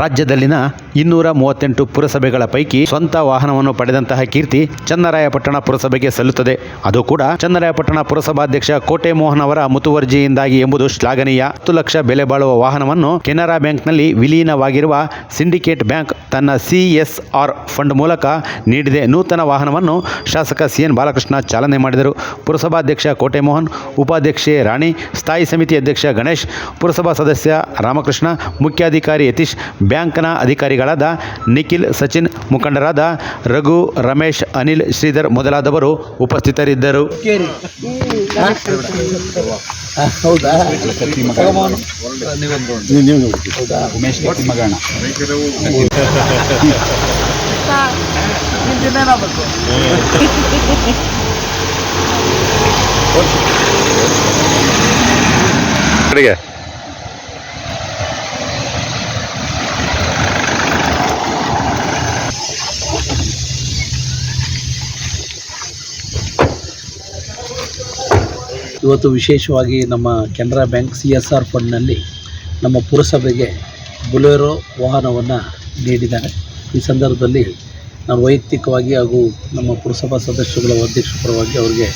ರಾಜ್ಯದಲ್ಲಿನ ಇನ್ನೂರ ಮೂವತ್ತೆಂಟು ಪುರಸಭೆಗಳ ಪೈಕಿ ಸ್ವಂತ ವಾಹನವನ್ನು ಪಡೆದಂತಹ ಕೀರ್ತಿ ಚನ್ನರಾಯಪಟ್ಟಣ ಪುರಸಭೆಗೆ ಸಲ್ಲುತ್ತದೆ. ಅದು ಕೂಡ ಚನ್ನರಾಯಪಟ್ಟಣ ಪುರಸಭಾಧ್ಯಕ್ಷ ಕೋಟೆ ಮೋಹನ್ ಅವರ ಮುತುವರ್ಜಿಯಿಂದಾಗಿ ಎಂಬುದು ಶ್ಲಾಘನೀಯ. ಹತ್ತು ಲಕ್ಷ ಬೆಲೆ ಬಾಳುವ ವಾಹನವನ್ನು ಕೆನರಾ ಬ್ಯಾಂಕ್ನಲ್ಲಿ ವಿಲೀನವಾಗಿರುವ ಸಿಂಡಿಕೇಟ್ ಬ್ಯಾಂಕ್ ತನ್ನ ಸಿಎಸ್ಆರ್ ಫಂಡ್ ಮೂಲಕ ನೀಡಿದೆ. ನೂತನ ವಾಹನವನ್ನು ಶಾಸಕ ಸಿಎನ್ ಬಾಲಕೃಷ್ಣ ಚಾಲನೆ ಮಾಡಿದರು. ಪುರಸಭಾಧ್ಯಕ್ಷ ಕೋಟೆ ಮೋಹನ್ ಉಪಾಧ್ಯಕ್ಷೆ ರಾಣಿ, ಸ್ಥಾಯಿ ಸಮಿತಿ ಅಧ್ಯಕ್ಷ ಗಣೇಶ್, ಪುರಸಭಾ ಸದಸ್ಯ ರಾಮಕೃಷ್ಣ, ಮುಖ್ಯಾಧಿಕಾರಿ ಯತೀಶ್, ಬ್ಯಾಂಕ್ನ ಅಧಿಕಾರಿಗಳಾದ ನಿಖಿಲ್ ಸಚಿನ್ ಮುಖಂಡರಾದ ರಘು ರಮೇಶ್ ಅನಿಲ್ ಶ್ರೀಧರ್ ಮೊದಲಾದವರು ಉಪಸ್ಥಿತರಿದ್ದರು. ಹೌದಾ ಇವತ್ತು ವಿಶೇಷವಾಗಿ ನಮ್ಮ Canara bank C S R ಫಂಡ್ನಲ್ಲಿ ನಮ್ಮ ಪುರಸಭೆಗೆ ಬುಲೆರೋ ವಾಹನವನ್ನು ನೀಡಿದ್ದಾರೆ. ಈ ಸಂದರ್ಭದಲ್ಲಿ ನಾನು ವೈಯಕ್ತಿಕವಾಗಿ ಹಾಗೂ ನಮ್ಮ ಪುರಸಭಾ ಸದಸ್ಯರುಗಳ ಅಧ್ಯಕ್ಷ ಪರವಾಗಿ ಅವರಿಗೆ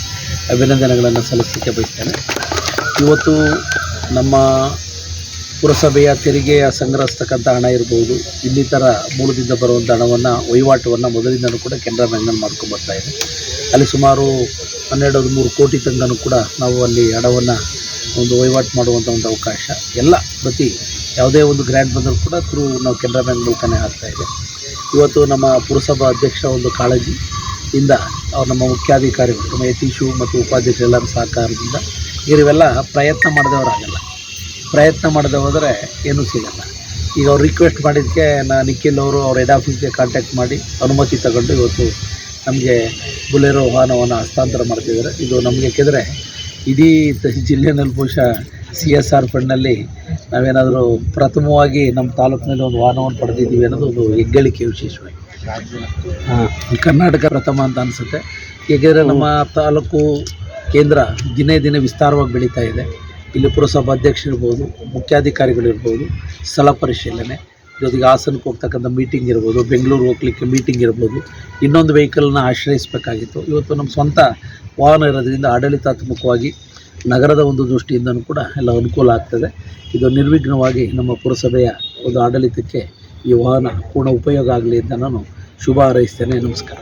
ಅಭಿನಂದನೆಗಳನ್ನು ಸಲ್ಲಿಸಲಿಕ್ಕೆ ಬಯಸ್ತೇನೆ. ಇವತ್ತು ನಮ್ಮ ಪುರಸಭೆಯ ತೆರಿಗೆಯ ಸಂಗ್ರಹಿಸ್ತಕ್ಕಂಥ ಹಣ ಇರ್ಬೋದು. ಇನ್ನಿತರ ಮೂಲದಿಂದ ಬರುವಂಥ ಹಣವನ್ನು, ವಹಿವಾಟವನ್ನು ಮೊದಲಿಂದಲೂ ಕೂಡ ಕೆನರಾ ಬ್ಯಾಂಕ್ನಲ್ಲಿ ಮಾಡ್ಕೊಂಬರ್ತಾ ಇದೆ. ಅಲ್ಲಿ ಸುಮಾರು ಹನ್ನೆರಡು ಹದಿಮೂರು ಕೋಟಿ ತನಕನೂ ಕೂಡ ನಾವು ಅಲ್ಲಿ ಹಣವನ್ನು ಒಂದು ವಹಿವಾಟು ಮಾಡುವಂಥ ಒಂದು ಅವಕಾಶ. ಎಲ್ಲ ಪ್ರತಿ ಯಾವುದೇ ಒಂದು ಗ್ರ್ಯಾಂಡ್ ಬಂದರೂ ಕೂಡ ಥ್ರೂ ನಾವು ಕೆನರಾ ಬ್ಯಾಂಕ್ ಮೂಲಕನೇ ಆಗ್ತಾ ಇದೆ. ಇವತ್ತು ನಮ್ಮ ಪುರಸಭಾ ಅಧ್ಯಕ್ಷ ಒಂದು ಕಾಳಜಿ ಇಂದ ಅವ್ರು ನಮ್ಮ ಮುಖ್ಯಾಧಿಕಾರಿಗಳು, ನಮ್ಮ ಯತೀಶು ಮತ್ತು ಉಪಾಧ್ಯಕ್ಷರೆಲ್ಲರ ಸಹಕಾರದಿಂದ ಇವರೆಲ್ಲ ಪ್ರಯತ್ನ ಮಾಡಿದವರಾಗಲ್ಲ. ಪ್ರಯತ್ನ ಮಾಡದೆ ಹೋದರೆ ಏನೂ ಸಿಗಲ್ಲ. ಈಗ ಅವ್ರು ರಿಕ್ವೆಸ್ಟ್ ಮಾಡಿದ್ದಕ್ಕೆ ನಾ ನಿಖಿಲ್ ಅವರು ಅವ್ರ ಹೆಡ್ ಆಫೀಸ್ಗೆ ಕಾಂಟ್ಯಾಕ್ಟ್ ಮಾಡಿ ಅನುಮತಿ ತಗೊಂಡು ಇವತ್ತು ನಮಗೆ ಬುಲೆರೋ ವಾಹನವನ್ನು ಹಸ್ತಾಂತರ ಮಾಡ್ತಿದ್ದಾರೆ. ಇದು ನಮಗೆ ಯಾಕೆಂದರೆ ಇಡೀ ಜಿಲ್ಲೆಯಲ್ಲಿ ಜಿಲ್ಲೆನಲ್ಲಿ ಬಹುಶಃ ಸಿ ಎಸ್ ಆರ್ ಫಂಡ್ನಲ್ಲಿ ನಾವೇನಾದರೂ ಪ್ರಥಮವಾಗಿ ನಮ್ಮ ತಾಲೂಕಿನಲ್ಲಿ ಒಂದು ವಾಹನವನ್ನು ಪಡೆದಿದ್ದೀವಿ ಅನ್ನೋದು ಒಂದು ಹೆಗ್ಗಳಿಕೆ ವಿಶೇಷವಾಗಿ. ಹಾಂ. ಕರ್ನಾಟಕ ಪ್ರಥಮ ಅಂತ ಅನಿಸುತ್ತೆ. ಏಕೆಂದರೆ ನಮ್ಮ ತಾಲೂಕು ಕೇಂದ್ರ ದಿನೇ ದಿನೇ ವಿಸ್ತಾರವಾಗಿ ಬೆಳೀತಾ ಇದೆ. ಇಲ್ಲಿ ಪುರಸಭಾ ಅಧ್ಯಕ್ಷರಿರ್ಬೋದು, ಮುಖ್ಯಾಧಿಕಾರಿಗಳಿರ್ಬೋದು, ಸ್ಥಳ ಪರಿಶೀಲನೆ, ಜೊತೆಗೆ ಹಾಸನಕ್ಕೆ ಹೋಗ್ತಕ್ಕಂಥ ಮೀಟಿಂಗ್ ಇರ್ಬೋದು, ಬೆಂಗಳೂರು ಹೋಗ್ಲಿಕ್ಕೆ ಮೀಟಿಂಗ್ ಇರ್ಬೋದು, ಇನ್ನೊಂದು ವೆಹಿಕಲ್ನ ಆಶ್ರಯಿಸಬೇಕಾಗಿತ್ತು. ಇವತ್ತು ನಮ್ಮ ಸ್ವಂತ ವಾಹನ ಇರೋದ್ರಿಂದ ಆಡಳಿತಾತ್ಮಕವಾಗಿ ನಗರದ ಒಂದು ದೃಷ್ಟಿಯಿಂದನೂ ಕೂಡ ಎಲ್ಲ ಅನುಕೂಲ ಆಗ್ತದೆ. ಇದು ನಿರ್ವಿಘ್ನವಾಗಿ ನಮ್ಮ ಪುರಸಭೆಯ ಒಂದು ಆಡಳಿತಕ್ಕೆ ಈ ವಾಹನ ಪೂರ್ಣ ಉಪಯೋಗ ಆಗಲಿ ಅಂತ ನಾನು ಶುಭ ಹಾರೈಸ್ತೇನೆ. ನಮಸ್ಕಾರ.